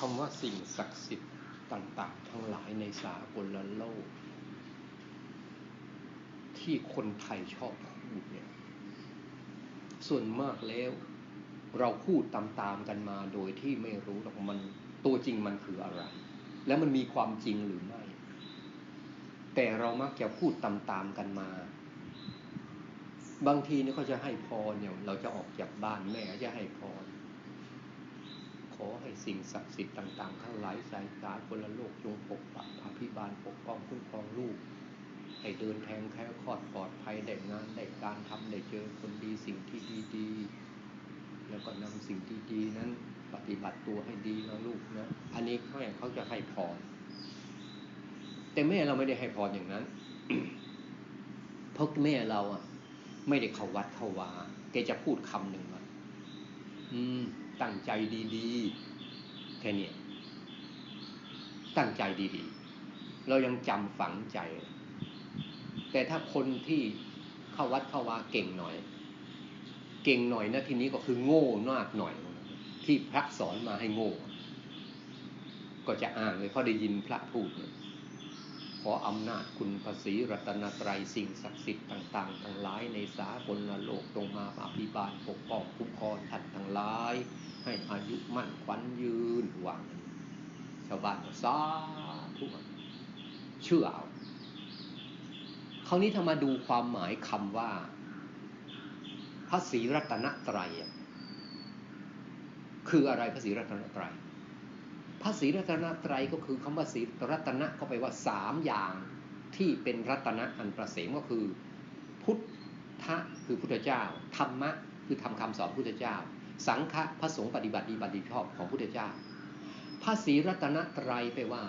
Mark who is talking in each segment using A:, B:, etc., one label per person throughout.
A: คำว่าสิ่งศักดิ์สิทธิ์ต่าง ๆ ทั้งหลายในสากลโลก ที่คนไทยชอบพูดเนี่ย ส่วนมากแล้ว เราพูดตามๆกันมาโดยที่ไม่รู้หรอกมันตัวจริงมันคืออะไร แล้วมันมีความจริงหรือไม่ แต่เรามักจะพูดตามๆกันมา บางทีนี่เขาจะให้พรเนี่ยเราจะออกจากบ้านแม่จะให้พร อให้สิ่งศักดิ์สิทธิ์ต่างๆ ทั้งหลายสายสาคนละโลกจงปกปักอภิบาลปกป้องคุ้มครองลูก ให้เดินแทงแค่คลอดปลอดภัยได้งานได้การทำได้เจอคนดีสิ่งที่ดีๆ แล้วก็นำสิ่งที่ดีนั้นปฏิบัติตัวให้ดีนะลูกนะ อันนี้เขาเขาจะให้พร แต่แม่เราไม่ได้ให้พรอย่างนั้น เพราะแม่เราอะ ไม่ได้เข้าวัดเข้าวาแกจะพูดคำหนึ่งว่าอืม ตั้งใจดีๆแค่นี้ตั้งใจดีๆ เรายังจำฝังใจ แต่ถ้าคนที่เข้าวัดเข้าวาเก่งหน่อย เก่งหน่อยนะทีนี้ก็คือโง่มากหน่อย ที่พระสอนมาให้โง่ ก็จะอ่านเลยเขาะได้ยินพระพูดเนี่ย ขออำนาจคุณภาษีรัตนตรัยสิ่งศักดิ์สิทธิ์ต่างๆ ทั้งหลายในสากลโลกตรงมาอภิบาลปกป้องคุ้มครองท่านทั้งหลาย ให้อายุมั่นขวัญยืนหวังชาวบ้านก็สาธุเชื่อเอาคราวนี้ถ้ามาดูความหมายคำว่า พระศรีรัตนตรัยคืออะไรพระศรีรัตนตรัย พระศรีรัตนตรัยก็คือคำว่าศรีรัตนะก็ไปว่าสามอย่างที่เป็นรัตนะอันประเสริฐก็คือ พุทธะคือพุทธเจ้า ธรรมะคือทำคำสอนพุทธเจ้า สังฆะพระสงฆ์ปฏิบัติดีปฏิชอบของพุทธเจ้า พระศรีรัตนตรัยไปว่า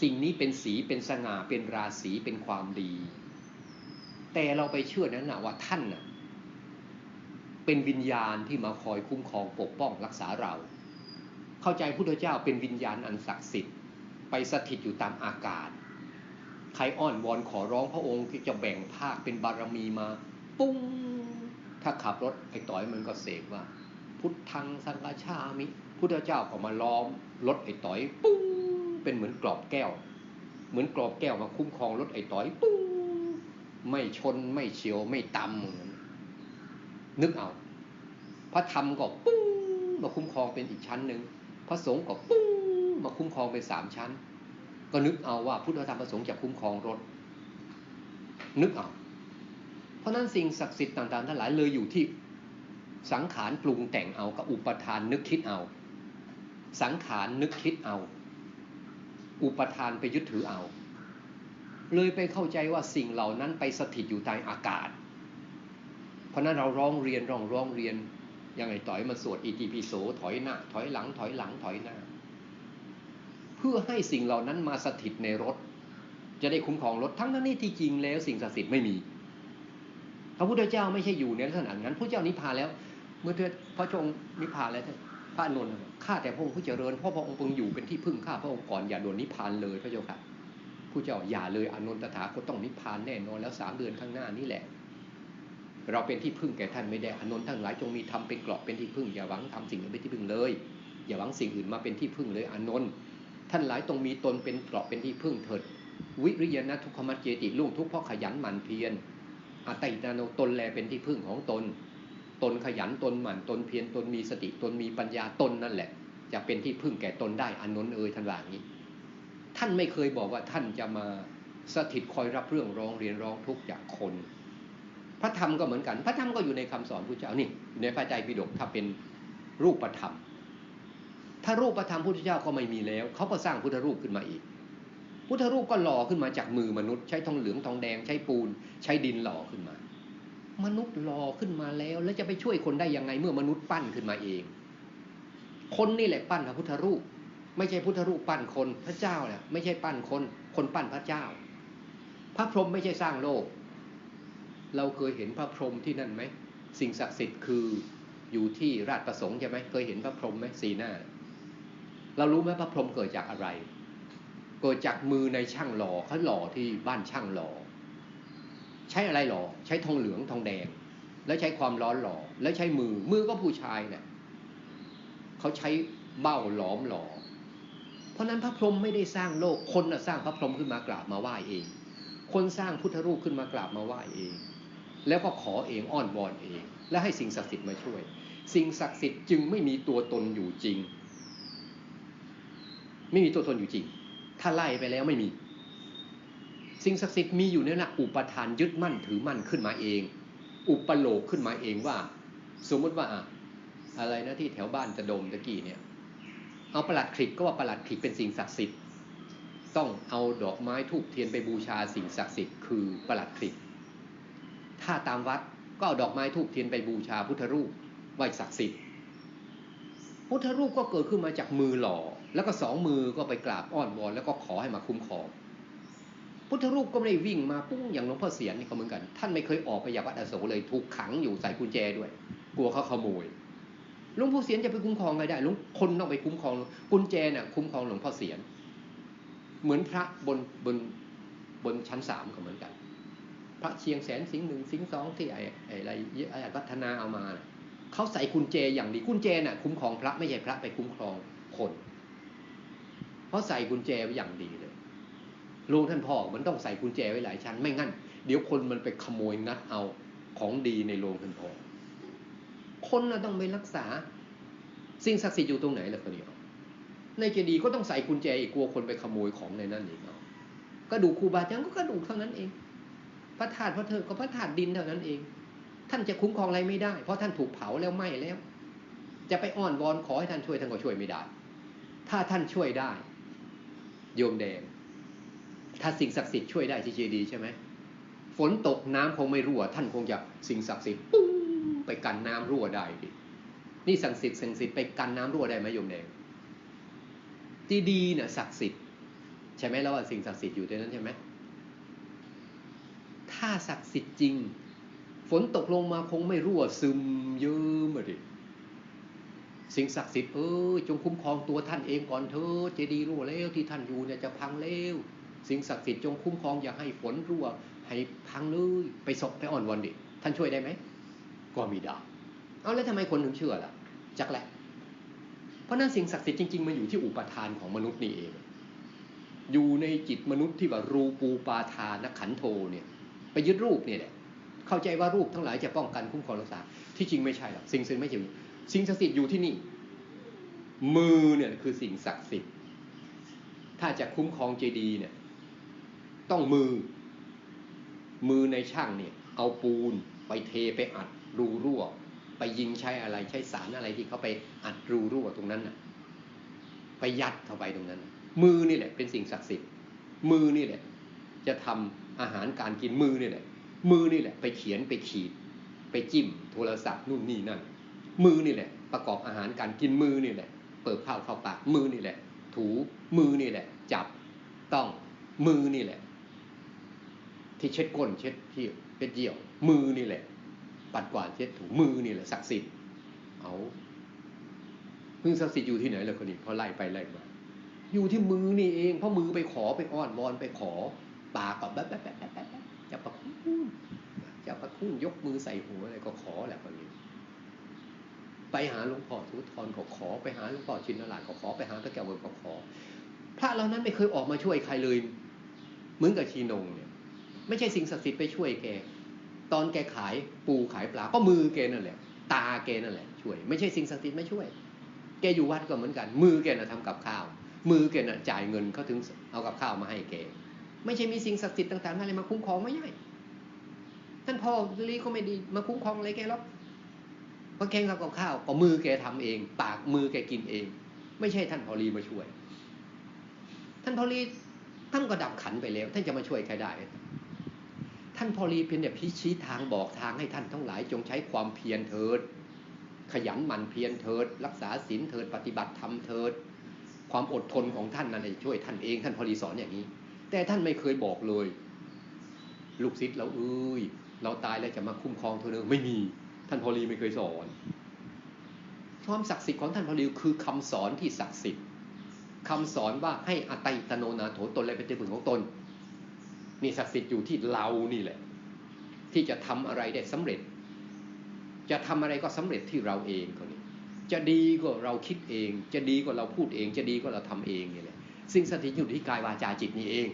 A: สิ่งนี้เป็นสีเป็นสง่าเป็นราศีเป็นความดี แต่เราไปเชื่อนั้นนะว่าท่านนะเป็นวิญญาณที่มาคอยคุ้มครองปกป้องรักษาเรา เข้าใจพุทธเจ้าเป็นวิญญาณอันศักดิ์สิทธิ์ไปสถิตอยู่ตามอากาศ ใครอ้อนวอนขอร้องพระองค์ที่จะแบ่งภาคเป็นบารมีมา ปุ้ง ถ้าขับรถไอ้ต่อยมันก็เสกว่า พุทธังสังฆชามิ พุทธเจ้าก็มาล้อมรถไอ้ต่อยปุ้ง เป็นเหมือนกรอบแก้ว เหมือนกรอบแก้วมาคุ้มครองรถไอ้ต่อยปุ้ง ไม่ชนไม่เฉียวไม่ตำเหมือน นึกเอา พระธรรมก็ปุ้งมาคุ้มครองเป็นอีกชั้นหนึ่ง พระสงฆ์ก็ปุ้งมาคุ้มครองเป็นสามชั้น ก็นึกเอาว่าพุทธธรรมประสงค์จะคุ้มครองรถ นึกเอา เพราะนั้นสิ่งศักดิ์สิทธิ์ต่างๆทั้งหลายเลยอยู่ที่สังขารปรุงแต่งเอากับอุปทานนึกคิดเอา สังขารนึกคิดเอา อุปทานไปยึดถือเอา เลยไปเข้าใจว่าสิ่งเหล่านั้นไปสถิตอยู่ใต้อากาศ เพราะนั้นเราร้องเรียนร้องร้องเรียน ยังไงต่อยมาสวดอิติปิโสถอยหน้า ถอยหลัง ถอยหลังถอยหน้า เพื่อให้สิ่งเหล่านั้นมาสถิตในรถ จะได้คุ้มครองรถทั้งนั้นนี่ที่จริงแล้วสิ่งศักดิ์สิทธิ์ไม่มีพระพุทธเจ้าไม่ใช่อยู่ในลักษณะนั้นพระเจ้านิพพานแล้ว เมื่อพระองค์นิพพานแล้วพระนนท์ข้าแต่พระองค์ผู้เจริญเพราะพระองค์เพิ่งอยู่เป็นที่พึ่งข้าพระองค์ก่อนอย่าโดนนิพพานเลยพระเจ้าค่ะผู้เจ้าอย่าเลยอนนท์ตถาคตต้องนิพพานแน่นอนแล้วสามเดือนข้างหน้านี่แหละ เราเป็นที่พึ่งแก่ท่านไม่ได้อนนท์ทั้งหลายจงมีทำเป็นกรอบเป็นที่พึ่งอย่าหวังทำสิ่งอื่นเป็นที่พึ่งเลย อย่าหวังสิ่งอื่นมาเป็นที่พึ่งเลยอนนท์ท่านหลายตรงมีตนเป็นกรอบเป็นที่พึ่งเถิด วิริยนะทุกขมัจเจติลุ่งทุกเพราะขยันหมั่นเพียรอัตตินาโนตนแลเป็นที่พึ่งของตน ตนขยันตนหมั่นตนเพียรตนมีสติตนมีปัญญาตนนั่นแหละ จะเป็นที่พึ่งแก่ตนได้อนนนเอยท่านว่าอย่างนี้ ท่านไม่เคยบอกว่าท่านจะมาสถิตคอยรับเรื่องร้องเรียนร้องทุกข์จากคน พระธรรมก็เหมือนกัน พระธรรมก็อยู่ในคำสอนพระเจ้านี่อยู่ในพระใจปิฎกถ้าเป็นรูปธรรม ถ้ารูปธรรมพุทธเจ้าก็ไม่มีแล้ว เขาก็สร้างพุทธรูปขึ้นมาอีก พุทธรูปก็หล่อขึ้นมาจากมือมนุษย์ ใช้ทองเหลืองทองแดงใช้ปูน ใช้ดินหล่อขึ้นมา มนุษย์หล่อขึ้นมาแล้ว แล้วจะไปช่วยคนได้ยังไงเมื่อมนุษย์ปั้นขึ้นมาเอง คนนี่แหละปั้นพระพุทธรูป ไม่ใช่พุทธรูปปั้นคนพระเจ้าเนี่ยไม่ใช่ปั้นคน คนปั้นพระเจ้า พระพรหมไม่ใช่สร้างโลก เราเคยเห็นพระพรหมที่นั่นไหม สิ่งศักดิ์สิทธิ์คืออยู่ที่ราชประสงค์ใช่ไหมเคยเห็นพระพรหมไหมสีหน้า เรารู้ไหมพระพรหมเกิดจากอะไร เกิดจากมือในช่างหล่อเขาหล่อที่บ้านช่างหล่อใช้อะไรหล่อใช้ทองเหลืองทองแดง แล้วใช้ความร้อนหล่อแล้วใช้มือมือก็ผู้ชายเนี่ยเขาใช้เบ้าหลอมหล่อเพราะนั้นพระพรหมไม่ได้สร้างโลกคนนะสร้างพระพรหมขึ้นมากราบมาไหว้เอง คนสร้างพุทธรูปขึ้นมากราบมาไหว้เอง แล้วก็ขอเองอ้อนวอนเอง และให้สิ่งศักดิ์สิทธิ์มาช่วย สิ่งศักดิ์สิทธิ์จึงไม่มีตัวตนอยู่จริง ไม่มีตัวตนอยู่จริง ถ้าไล่ไปแล้วไม่มี สิ่งศักดิ์สิทธิ์มีอยู่ในหลักอุปทานยึดมั่นถือมั่นขึ้นมาเอง อุปโลกขึ้นมาเองว่า สมมติว่าอะอะไรนะที่แถวบ้านจะดมตะกี้เนี่ยเอาประหลัดขิกก็ว่าประหลัดขิกเป็นสิ่งศักดิ์สิทธิ์ ต้องเอาดอกไม้ทูบเทียนไปบูชาสิ่งศักดิ์สิทธิ์คือประหลัดขิก ถ้าตามวัดก็เอาดอกไม้ทูบเทียนไปบูชาพุทธรูปไหว้ศักดิ์สิทธิ์พุทธรูปก็เกิดขึ้นมาจากมือหล่อ แล้วก็สองมือก็ไปกราบอ้อนวอนแล้วก็ขอให้มาคุ้มครองพุทธรูปก็ไม่ได้วิ่งมาปุ้งอย่างหลวงพ่อเสียนนี่ก็เหมือนกัน ท่านไม่เคยออกไปจากวัดอโศกเลยถูกขังอยู่ใส่กุญแจด้วย กลัวเขาขโมยหลวงพ่อเสียนจะไปคุ้มครองไงได้หลวงคนต้องไปคุ้มครองกุญแจน่ะคุ้มครองหลวงพ่อเสียน เหมือนพระบนบนบนชั้นสามก็เหมือนกัน พระเชียงแสนสิงหนึ่งสิงสองที่ไอ้ไอ้อะไรไอ้วัฒนาเอามาเขาใส่กุญแจอย่างดีกุญแจน่ะคุ้มครองพระไม่ใช่พระไปคุ้มครองคนเพราะใส่กุญแจไว้อย่างดีเลยลุงท่านพ่อมันต้องใส่กุญแจไว้หลายชั้นไม่งั้น เดี๋ยวคนมันไปขโมยงัดเอาของดีในโรงท่านพ่อคนน่ะต้องไปรักษา สิ่งศักดิ์สิทธิ์อยู่ตรงไหนล่ะคนเดียวในเจดีย์ก็ต้องใส่กุญแจอีกกลัวคนไปขโมยของในนั้นอีกเอากระดูกครูบาอาจารย์ก็กระดูกเท่านั้นเอง พระธาตุพระเธอก็พระธาตุดินเท่านั้นเอง ท่านจะคุ้มครองอะไรไม่ได้ เพราะท่านถูกเผาแล้วไหม้แล้ว จะไปอ้อนวอนขอให้ท่านช่วยท่านก็ช่วยไม่ได้ ถ้าท่านช่วยได้ โยมแดง ถ้าสิ่งศักดิ์สิทธิ์ช่วยได้ที่เจดีใช่ไหมฝนตกน้ำคงไม่รั่ว ท่านคงจะสิ่งศักดิ์สิทธิ์ปุ้งไปกันน้ำรั่วได้ดินี่ศักดิ์สิทธิ์ศักดิ์สิทธิ์ไปกันน้ำรั่วได้ไหมโยมแดงเจดีเนี่ยศักดิ์สิทธิ์ใช่ไหมแล้วว่าสิ่งศักดิ์สิทธิ์อยู่ในนั้นใช่ไหม ถ้าศักดิ์สิทธิ์จริง ฝนตกลงมาคงไม่รั่วซึมเยิ้มอะดิสิ่งศักดิ์สิทธิ์เออจงคุ้มครองตัวท่านเองก่อนเถอะเจดีย์รั่วแล้วที่ท่านอยู่เนี่ยจะพังแล้วสิ่งศักดิ์สิทธิ์จงคุ้มครองอย่าให้ฝนรั่ว ให้พังเลยไปศพไปอ่อนวอนดิท่านช่วยได้ไหมก็มีด้เอาแล้วทำไมคนถึงเชื่อล่ะ จักแหละ เพราะนั้นสิ่งศักดิ์สิทธิ์จริงๆมันอยู่ที่อุปทานของมนุษย์นี่เอง อยู่ในจิตมนุษย์ที่ว่ารูปูปาทานขันโทเนี่ย ไปยึดรูปเนี่ยแหละเข้าใจว่ารูปทั้งหลายจะป้องกันคุ้มครองรักษา ที่จริงไม่ใช่หรอกสิ่งสิ่งไม่ใช่สิ่งศักดิ์สิทธิ์อยู่ที่นี่ มือเนี่ยคือสิ่งศักดิ์สิทธิ์ถ้าจะคุ้มครองเจดีย์เนี่ย ต้องมือ มือในช่างเนี่ย เอาปูนไปเทไปอัดรูรั่ว ไปยิงใช้อะไรใช้สารอะไรที่เขาไปอัดรูรั่วตรงนั้นน่ะ ไปยัดเข้าไปตรงนั้น มือนี่แหละ เป็นสิ่งศักดิ์สิทธิ์มือนี่แหละ จะทำ อาหารการกินมือนี่แหละมือนี่แหละ ไปเขียนไปขีด ไปจิ้มโทรศัพท์นู่นนี่นั่นมือนี่แหละ ประกอบอาหารการกินมือนี่แหละ เปิดข้าวเข้าปากมือนี่แหละ ถูมือนี่แหละ จับต้องมือนี่แหละ ที่เช็ดก้นเช็ดที่เป็นเยี่ยว มือนี่แหละ ปัดกวาดเช็ดถูมือนี่แหละศักดิ์สิทธิ์เอาพึ่งศักดิ์สิทธิ์อยู่ที่ไหนล่ะคนนี้พอไล่ไปไล่มาอยู่ที่มือนี่เองเพราะมือไปขอไปอ้อนวอนไปขอ ปากก็แป๊บแป๊บแป๊บแป๊บแป๊บจะประคุณจะประคุณยกมือใส่หัวอะไรก็ขอแหละคนนี้ ไปหาหลวงพ่อทุทรก็ขอไปหาหลวงพ่อชินนราชก็ขอไปหาพระแก้วเวิร์ก็ขอ พระเหล่านั้นไม่เคยออกมาช่วยใครเลยเหมือนกับชีนงเนี่ย ไม่ใช่สิ่งศักดิ์สิทธิ์ไปช่วยแก ตอนแกขายปูขายปลาก็มือแกนั่นแหละ ตาแกนั่นแหละช่วย ไม่ใช่สิ่งศักดิ์สิทธิ์ไม่ช่วย แกอยู่วัดก็เหมือนกัน มือแกน่ะทำกับข้าว มือแกน่ะจ่ายเงินเขาถึงเอากับข้าวมาให้แก ไม่ใช่มีสิ่งศักดิ์สิทธิ์ต่างๆอะไรมาคุ้มครองไม่ใช่ท่านพ่อลีก็ไม่ดีมาคุ้มครองอะไรแกหรอกเพราะแกงทำกับข้าวก็มือแกทำเอง ปากมือแกกินเอง ไม่ใช่ท่านพอลีมาช่วย ท่านพอลีท่านก็ดับขันไปแล้ว ท่านจะมาช่วยใครได้ ท่านพอลีเพียงแต่พิชี้ทางบอกทางให้ท่านทั้งหลายจงใช้ความเพียรเถิด ขยันหมั่นเพียรเถิด รักษาศีลเถิด ปฏิบัติธรรมเถิด ความอดทนของท่านนั่นจะช่วยท่านเอง ท่านพอลีสอนอย่างนี้ แต่ท่านไม่เคยบอกเลย ลูกศิษย์เราเอ้ยเราตายแล้วจะมาคุ้มครองเธอเนอไม่มี ท่านพอลีไม่เคยสอน ความศักดิ์สิทธิ์ของท่านพอลีคือคำสอนที่ศักดิ์สิทธิ์คำสอนว่าให้อตัยตโนนาโถตนอะเป็นที่พึ่งของตนนี่ศักดิ์สิทธิ์อยู่ที่เรานี่แหละ ที่จะทำอะไรได้สำเร็จ จะทำอะไรก็สำเร็จที่เราเองคนนี้จะดีก็เราคิดเอง จะดีก็เราพูดเอง จะดีก็เราทำเองนี่แหละ สิ่งศักดิ์สิทธิ์อยู่ที่กายวาจาจิตนี่เอง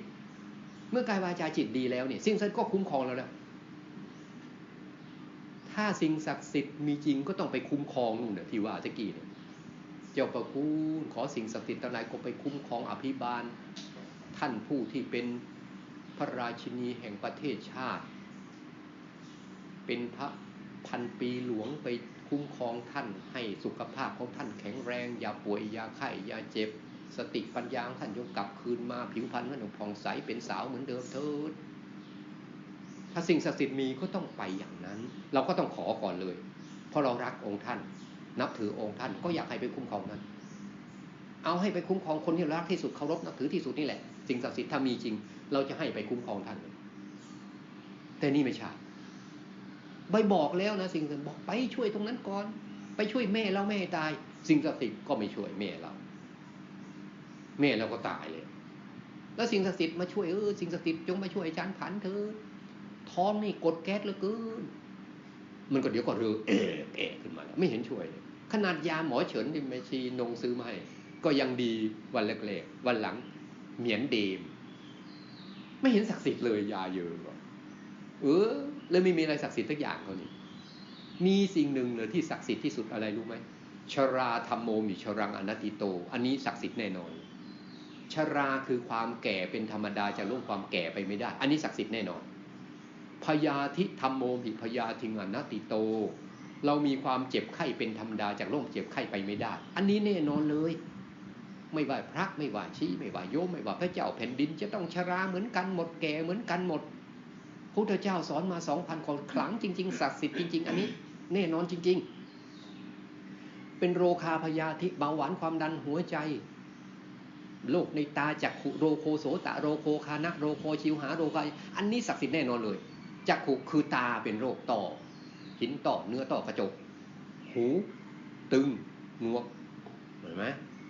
A: เมื่อกายวาจาจิตดีแล้วเนี่ยสิ่งศักดิ์สิทธิ์ก็คุ้มครองแล้วนะถ้าสิ่งศักดิ์สิทธิ์มีจริงก็ต้องไปคุ้มครองนู่นเนี่ยที่ว่าตะกี้เนี่ยเจ้าประคุณขอสิ่งศักดิ์สิทธิ์ทั้งหลายก็ไปคุ้มครองอภิบาล ท่านผู้ที่เป็นพระราชินีแห่งประเทศชาติ เป็นพระพันปีหลวงไปคุ้มครองท่านให้สุขภาพของท่านแข็งแรง อย่าป่วยอย่าไข้อย่าเจ็บ สติปัญญาองท่านยกกลับคืนมาผิวพรรณท่านผ่องใสเป็นสาวเหมือนเดิมเถิดถ้าสิ่งศักดิ์สิทธิ์มีก็ต้องไปอย่างนั้น เราก็ต้องขอก่อนเลย เพราะเรารักองค์ท่าน นับถือองค์ท่านก็อยากให้ไปคุ้มครองนั้น เอาให้ไปคุ้มครองคนที่รักที่สุดเคารพนับถือที่สุดนี่แหละ สิ่งศักดิ์สิทธิ์ถ้ามีจริง เราจะให้ไปคุ้มครองท่านแต่นี่ไม่ใช่ใบบอกแล้วนะสิ่งศักดิ์บอกไปช่วยตรงนั้นก่อน ไปช่วยแม่เราแม่ตาย สิ่งศักดิ์สิทธิ์ก็ไม่ช่วยแม่เรา แม่เราก็ตายเลย แล้วสิ่งศักดิ์สิทธิ์มาช่วยเออสิ่งศักดิ์สิทธิ์จงมาช่วยอาจารย์ผันเธอท้องนี่กดแก๊สเหลือเกินมันก็เดี๋ยวก็เรือเอะเอะขึ้นมาแล้วไม่เห็นช่วยเลยขนาดยาหมอเฉินที่แม่ชีนงซื้อมาให้ก็ยังดีวันแรกๆวันหลังเหมียนเดม ไม่เห็นศักดิ์สิทธิ์เลยยาเยอะเออเลยไม่มีอะไรศักดิ์สิทธิ์ทุกอย่างเขานี่มีสิ่งหนึ่งเลยที่ศักดิ์สิทธิ์ที่สุดอะไรรู้ไหมชราธรรมโมมิชรังอนัตติโต อันนี้ศักดิ์สิทธิ์แน่นอน ชราคือความแก่เป็นธรรมดาจะล่วงความแก่ไปไม่ได้ อันนี้ศักดิ์สิทธิ์แน่นอนพยาธิธรรมโมหิพยาธิงอนัตติโต เรามีความเจ็บไข้เป็นธรรมดาจากโรคเจ็บไข้ไปไม่ได้ อันนี้แน่นอนเลย ไม่ว่าพระไม่ว่าชี้ไม่ว่าโยมไม่ว่าพระเจ้าแผ่นดินจะต้องชราเหมือนกันหมดแก่เหมือนกันหมดพุทธเจ้าสอนมาสองพันคนขลังจริงๆศักดิ์สิทธิ์จริง ๆ อันนี้ แน่นอนจริง ๆ เป็นโรคาพยาธิเบาหวานความดันหัวใจ โรคในตาจักขุโรโคโสตะโรโคคานะโรโคชิวหาโรคอันนี้ศักดิ์สิทธิ์แน่นอนเลยจักขุคือตาเป็นโรคต่อ หินต่อเนื้อต่อกระจก หูตึงงวกเห็นไหม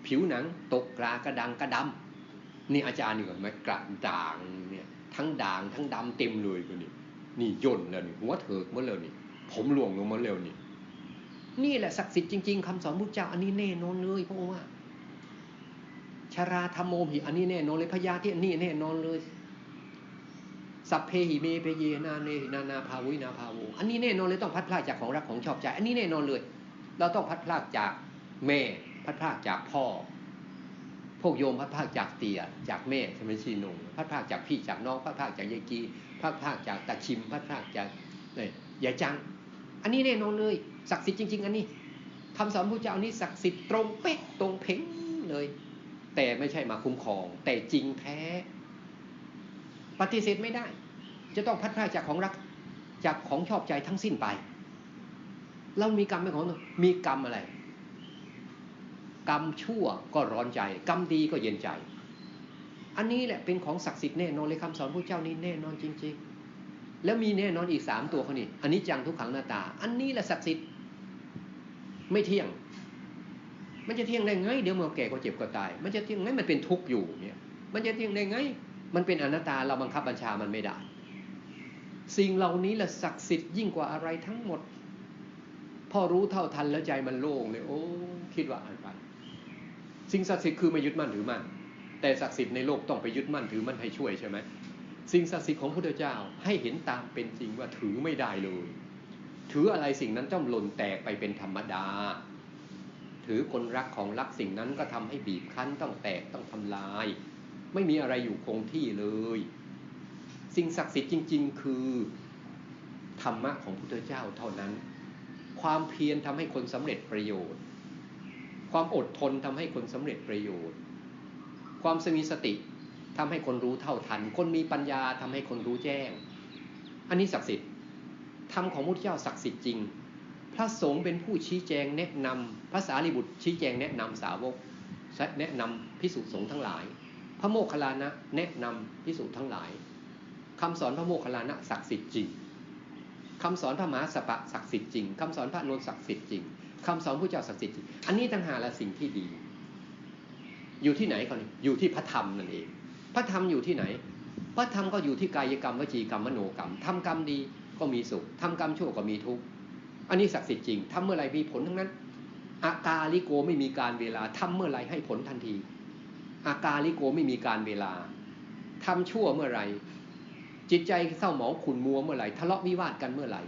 A: ผิวหนังตกกรากระดังกระดำนี่อาจารย์นี่ก่อนไหมกระด่างเนี่ยทั้งด่างทั้งดำเต็มเลยก็นี่นี่ย่นแล้วนี่หัวเถิกเมื่อเร็วนี่ ผมหลวงลงมาเร็วนี่นี่แหละศักดิ์สิทธิ์จริงๆคำสอนพุทธเจ้าอันนี้แน่นอนเลยเพราะว่า ชราธรรมโมหิอันนี้แน่นอนเลยพญาที่อันนี้แน่นอนเลย สัพเพหิเมเปเยนาเนนานาภาวินาภาวูอันนี้แน่นอนเลยต้องพัดพลาดจากของรักของชอบใจ อันนี้แน่นอนเลย เราต้องพัดพลาดจากแม่ พัดพลาดจากพ่อ พวกโยมพัดพลาดจากเตี่ยจากแม่ใช่ไหมชีนงพัดพลาดจากพี่จากน้องพัดพลาดจากยายกีพัดพลาดจากตาชิมพัดพลาดจากเลยยายจัง อันนี้แน่นอนเลยศักดิ์สิทธิ์จริง ๆ อันนี้คำสอนพระเจ้านี้ศักดิ์สิทธิ์ตรงเป๊ะตรงเพ่งเลย แต่ไม่ใช่มาคุ้มครอง แต่จริงแท้ ปฏิเสธไม่ได้ จะต้องพัดพลาดจากของรักจากของชอบใจทั้งสิ้นไป เรามีกรรมเป็นของมีกรรมอะไร กรรมชั่วก็ร้อนใจ กรรมดีก็เย็นใจ อันนี้แหละเป็นของศักดิ์สิทธิ์แน่นอนเลยคำสอนพระเจ้านี้แน่นอนจริง ๆ แล้วมีแน่นอนอีกสามตัวเขานี่อันนี้จังทุกขังหน้าตา อันนี้แหละศักดิ์สิทธิ์ไม่เที่ยง มันจะเที่ยงได้ไงเดี๋ยวเมื่อแก่ก็เจ็บก็ตาย มันจะเที่ยงไงมันเป็นทุกข์อยู่เนี่ย มันจะเที่ยงได้ไง มันเป็นอนัตตาเราบังคับบัญชามันไม่ได้ สิ่งเหล่านี้แหละศักดิ์สิทธิ์ยิ่งกว่าอะไรทั้งหมด พอรู้เท่าทันแล้วใจมันโล่งเลย โอ้คิดว่าอะไรสิ่งศักดิ์สิทธิ์คือไม่ยึดมั่นถือมั่นแต่ศักดิ์สิทธิ์ในโลกต้องไปยึดมั่นถือมั่นให้ช่วยใช่ไหมสิ่งศักดิ์สิทธิ์ของพระพุทธเจ้าให้เห็นตามเป็นจริงว่าถือไม่ได้เลย ถืออะไรสิ่งนั้นจ้อมหล่นแตกไปเป็นธรรมดา ถือคนรักของรักสิ่งนั้นก็ทำให้บีบคั้นต้องแตกต้องทำลาย ไม่มีอะไรอยู่คงที่เลย สิ่งศักดิ์สิทธิ์จริง ๆ คือธรรมะของพุทธเจ้าเท่านั้น ความเพียรทำให้คนสำเร็จประโยชน์ ความอดทนทำให้คนสำเร็จประโยชน์ ความสมีสติทำให้คนรู้เท่าทัน คนมีปัญญาทำให้คนรู้แจ้ง อันนี้ศักดิ์สิทธิ์ธรรมของพุทธเจ้าศักดิ์สิทธิ์จริง พระสงฆ์เป็นผู้ชี้แจงแนะนำภาษาลิบุตรชี้แจงแนะนำสาวก แนะนำพิสุสงฆ์ทั้งหลาย พระโมคคัลลานะแนะนำพิสูจน์ทั้งหลายคำสอนพระโมคคัลลานะศักดิ์สิทธิ์จริงคำสอนพระมหาสปะศักดิ์สิทธิ์จริงคำสอนพระนนศักดิ์สิทธิ์จริงคำสอนพระเจ้าศักดิ์สิทธิ์จริงอันนี้ต่างหากละสิ่งที่ดี อยู่ที่ไหนก่อนอยู่ที่พระธรรมนั่นเอง พระธรรมอยู่ที่ไหน พระธรรมก็อยู่ที่กายกรรมวจีกรรมมโนกรรมทำกรรมดีก็มีสุขทำกรรมชั่วก็มีทุกข์ อันนี้ศักดิ์สิทธิ์จริงทำเมื่อไรมีผลทั้งนั้น อากาลิโกไม่มีการเวลาทำเมื่อไรให้ผลทันที อากาลิโกไม่มีการเวลาทำชั่วเมื่อไหร่จิตใจเศร้าหมองขุนมัวเมื่อไหร่ทะเลาะวิวาทกันเมื่อไหร่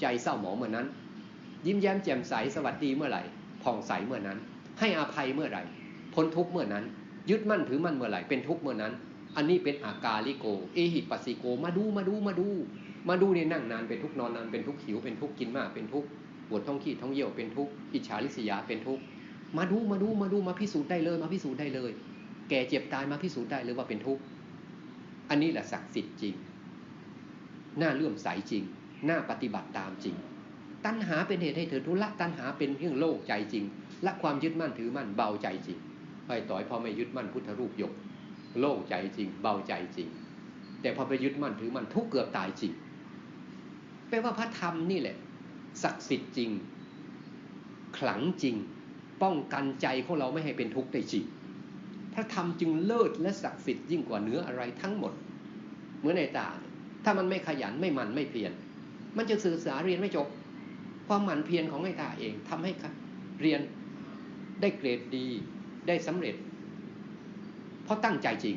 A: ใจเศร้าหมองเมื่อนั้น ยิ้มแย้มแจ่มใสสวัสดีเมื่อไหร่ผ่องใสเมื่อนั้น ให้อภัยเมื่อไหร่พ้นทุกเมื่อนั้น ยึดมั่นถือมั่นเมื่อไหร่เป็นทุกเมื่อนั้น อันนี้เป็นอากาลิโก เอหิปัสสิโกมาดูมาดูมาดู มาดูเนี่ยนั่งนานเป็นทุกนอนนานเป็นทุกหิวเป็นทุกกินมาก เป็นทุกปวดท้องขี้ท้องเยี่ยวเป็นทุกอิจฉาริษยาเป็นทุกมาดูมาดูมาดูมาพิสูจน์ได้เลยมาพิสูจน์ได้เลย แก่เจ็บตายมาพิสูจน์ได้เลยว่าเป็นทุกข์อันนี้แหละศักดิ์สิทธิ์จริงหน่าเลื่อมใสจริงหน่าปฏิบัติตามจริง ตัณหาเป็นเหตุให้เธอทุละตัณหาเป็นเรื่องโลกใจจริงละความยึดมั่นถือมั่นเบาใจจริงไปต่อยพอไม่ยึดมั่นพุทธรูปยก โล่งใจจริง เบาใจจริง แต่พอไปยึดมั่นถือมั่นทุกเกือบตายจริง แปลว่าพระธรรมนี่แหละ ศักดิ์สิทธิ์จริง ขลังจริง ป้องกันใจของเราไม่ให้เป็นทุกข์ได้จริง พระธรรมจึงเลิศและศักดิ์สิทธิ์ยิ่งกว่าเนื้ออะไรทั้งหมด เหมือนในตา ถ้ามันไม่ขยันไม่มันไม่เพียรมันจะสื่อสารเรียนไม่จบ ความหมั่นเพียรของไอ้ตาเองทำให้เรียนได้เกรดดีได้สำเร็จ เพราะตั้งใจจริง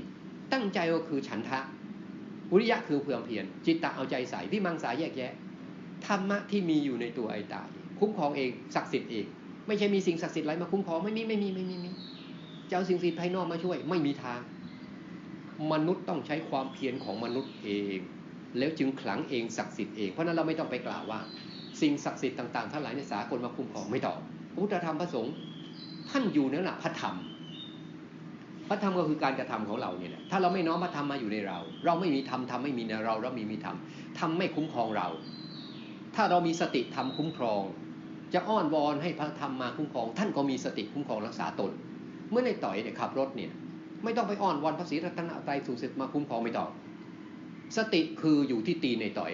A: ตั้งใจก็คือฉันทะ วิริยะคือเพื่อเพียรจิตตะเอาใจใส่พี่มังสาแยกแยะธรรมะที่มีอยู่ในตัวไอ้ตาคุ้มครองเองศักดิ์สิทธิ์เองไม่ใช่มีสิ่งศักดิ์สิทธิ์อะไรมาคุ้มครองไม่มีไม่มีไม่มีไม่มีจะเอาสิ่งศักดิ์สิทธิ์ภายนอกมาช่วย ไม่มีทาง มนุษย์ต้องใช้ความเพียรของมนุษย์เอง แล้วจึงขลังเองศักดิ์สิทธิ์เองเพราะนั้นเราไม่ต้องไปกล่าวว่า สิ่งศักดิ์สิทธิ์ต่างๆทั้งหลายในสากลมาคุ้มครองไม่ต่อพระพุทธธรรมพระสงฆ์ท่านอยู่นั่นแหละพระธรรม พระธรรมก็คือการกระทำของเราเนี่ยแหละถ้าเราไม่น้อมพระธรรมมาอยู่ในเรา เราไม่มีธรรมธรรมไม่มีในเราเรามีมีธรรมธรรมไม่คุ้มครองเรา ถ้าเรามีสติธรรมคุ้มครอง จะอ้อนวอนให้พระธรรมมาคุ้มครอง ท่านก็มีสติคุ้มครองรักษาตน เมื่อในต่อยเนี่ยขับรถเนี่ยไม่ต้องไปอ้อนวอนพระศรีรัตนตรัยสู่สิทธิ์มาคุ้มครองไม่ต้องสติคืออยู่ที่ตีในต่อย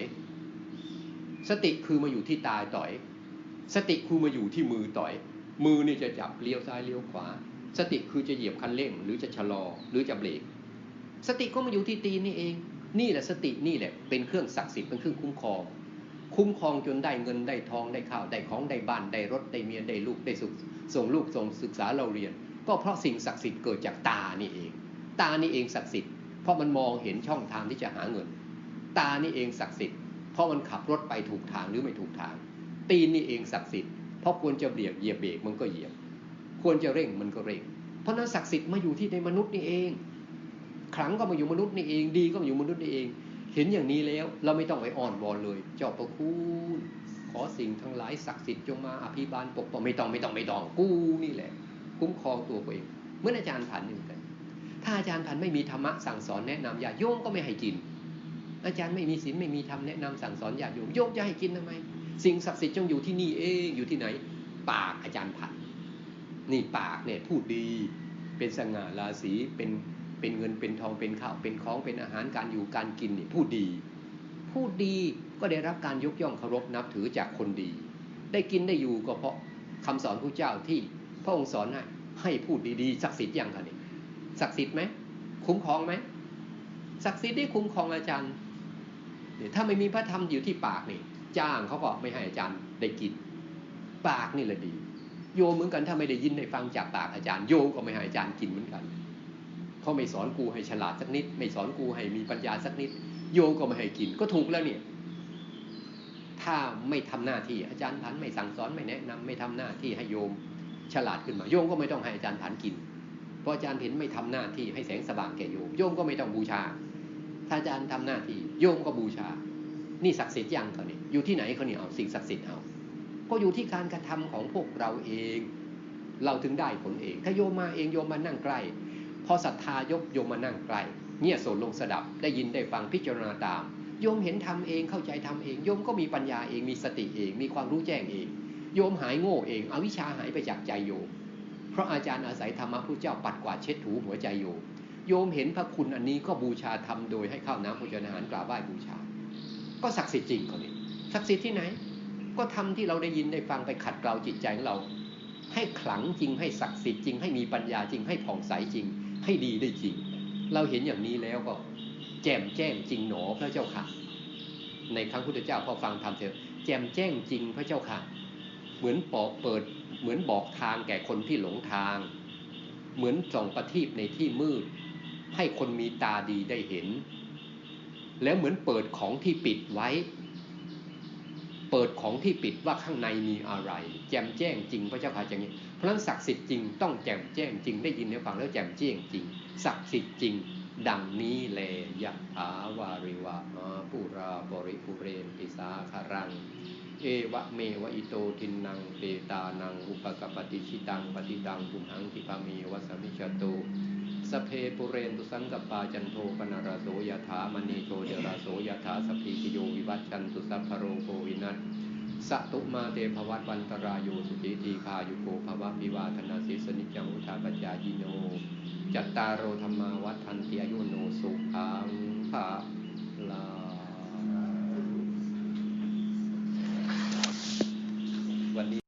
A: สติคือมาอยู่ที่ตาต่อย สติคือมาอยู่ที่มือต่อย มือนี่จะจับเลี้ยวซ้ายเลี้ยวขวา สติคือจะเหยียบคันเร่ง หรือจะชะลอหรือจะเบรกสติก็มาอยู่ที่ตีนนี่เอง นี่แหละสตินี่แหละเป็นเครื่องศักดิ์สิทธิ์เป็นเครื่องคุ้มครอง คุ้มครองจนได้เงินได้ทองได้ข้าวได้ของได้บ้านได้รถได้เมียได้ลูกได้สุขส่งลูกส่งศึกษาเราเรียน ก็เพราะสิ่งศักดิ์สิทธิ์เกิดจากตานี่เอง ตานี่เองศักดิ์สิทธิ์เพราะมันมองเห็นช่องทางที่จะหาเงิน ตานี่เองศักดิ์สิทธิ์เพราะมันขับรถไปถูกทางหรือไม่ถูกทาง ตีนนี่เองศักดิ์สิทธิ์เพราะควรจะเบียกเหยียบเบรกมันก็เหยียบ ควรจะเร่งมันก็เร่ง เพราะนั้นศักดิ์สิทธิ์มาอยู่ที่ในมนุษย์นี่เองขลังก็มาอยู่มนุษย์นี่เองดีก็มาอยู่มนุษย์นี่เอง เห็นอย่างนี้แล้วเราไม่ต้องไปอ่อนวอนเลย เจ้าประคุณขอสิ่งทั้งหลายศักดิ์สิทธิ์จงมาอภิบาลปกป้องไม่ต้องไม่ต้องไม่ต้องกูนี่แหละ คุ้มครองตัวเองเมื่ออาจารย์ผันนี่เหมือนกัน ถ้าอาจารย์ผันไม่มีธรรมะสั่งสอนแนะนำญาติโยมก็ไม่ให้กิน อาจารย์ไม่มีศีลไม่มีธรรมแนะนำสั่งสอนญาติโยมโยมจะให้กินทำไม สิ่งศักดิ์สิทธิ์จงอยู่ที่นี่เองอยู่ที่ไหน ปากอาจารย์ผัน นี่ปากเนี่ยพูดดีเป็นสง่าราศีเป็นเป็นเงินเป็นทองเป็นข้าวเป็นของเป็นอาหารการอยู่การกินนี่พูดดี พูดดีก็ได้รับการยกย่องเคารพนับถือจากคนดี ได้กินได้อยู่ก็เพราะคำสอนพระเจ้าที่พระองค์สอนให้ให้พูดดีๆศักดิ์สิทธิ์อย่างไรนี่ศักดิ์สิทธิ์ไหมคุ้มครองไหมศักดิ์สิทธิ์ได้คุ้มครองอาจารย์เนี่ยถ้าไม่มีพระธรรมอยู่ที่ปากนี่จ้างเขาก็ไม่ให้อาจารย์ได้กิน ปากนี่แหละดี โยมเหมือนกันถ้าไม่ได้ยินได้ฟังจากปากอาจารย์โยมก็ไม่ให้อาจารย์กินเหมือนกันเขาไม่สอนกูให้ฉลาดสักนิด ไม่สอนกูให้มีปัญญาสักนิด โยมก็ไม่ให้กินก็ถูกแล้วเนี่ย ถ้าไม่ทำหน้าที่อาจารย์พันไม่สั่งสอนไม่แนะนำไม่ทำหน้าที่ให้โยมฉลาดขึ้นมาโยมก็ไม่ต้องให้อาจารย์ผันกินเพราะอาจารย์เห็นไม่ทำหน้าที่ให้แสงสว่างแก่โยมโยมก็ไม่ต้องบูชา ถ้าอาจารย์ทำหน้าที่โยมก็บูชา นี่ศักดิ์สิทธิ์ยังเขานี่อยู่ที่ไหนเขาเนี่ยเอาสิ่งศักดิ์สิทธิ์เอา ก็อยู่ที่การกระทำของพวกเราเอง เราถึงได้ผลเอง ถ้าโยมมาเองโยมมานั่งใกล้ พอศรัทธายกโยมมานั่งใกล้เงี่ยโสดลงสดับได้ยินได้ฟังพิจารณาตาม โยมเห็นทำเองเข้าใจทำเองโยมก็มีปัญญาเองมีสติเอง มีความรู้แจ้งเอง โยมหายโง่เองอวิชชาหายไปจากใจโยมเพราะอาจารย์อาศัยธรรมะผู้เจ้าปัดกวาดเช็ดถูหัวใจโยมโยมเห็นพระคุณอันนี้ก็บูชาทำโดยให้ข้าวน้ำโภชนาหารกราบไหว้บูชา ก็ศักดิ์สิทธิ์จริงเขานี่ศักดิ์สิทธิ์ที่ไหน ก็ทำที่เราได้ยินได้ฟังไปขัดเกลาจิตใจของเรา ให้ขลังจริงให้ศักดิ์สิทธิ์จริง ให้มีปัญญาจริงให้ผ่องใสจริง ให้ดีได้จริง เราเห็นอย่างนี้แล้วก็ แจ่มแจ้งจริงหนอพระเจ้าค่ะ ในครั้งพุทธเจ้าพอฟังธรรมเสร็จแจ่มแจ้งจริงพระเจ้าค่ะ เหมือนปอกเปิดเหมือนบอกทางแก่คนที่หลงทาง เหมือนส่องประทีปในที่มืด ให้คนมีตาดีได้เห็น แล้วเหมือนเปิดของที่ปิดไว้ เปิดของที่ปิดว่าข้างในมีอะไร แจ่มแจ้งจริงพระเจ้าค่ะอย่างนี้เพราะนั้นศักดิ์สิทธิ์จริงต้องแจ่มแจ้งจริงได้ยินได้ฟังแล้วแจ่มแจ้งจริงศักดิ์สิทธิ์จริง ดังนี้แลยะถาวาริวะปุราบริปุเรนติสาคารัง เอวะเมวะอิโตทินังเปตานัง อุปกปติชิตังปฏิดังกุมหังทิปามีวัสมิชตุ สเพปุเรนตุสังกปาจันโทปนารโสยถามณีโชเดราโสยถาสพีติโยวิวัชชันตุสัพพโรโควินัสสตุมาเตภวัตวันตรายโยสุติทีคายุโกภวะพิวาธนาสิสนิจังุทาปัญญายิโน จัตตารโรธรรมาวัฏทันติอายุโนสุขังภาลา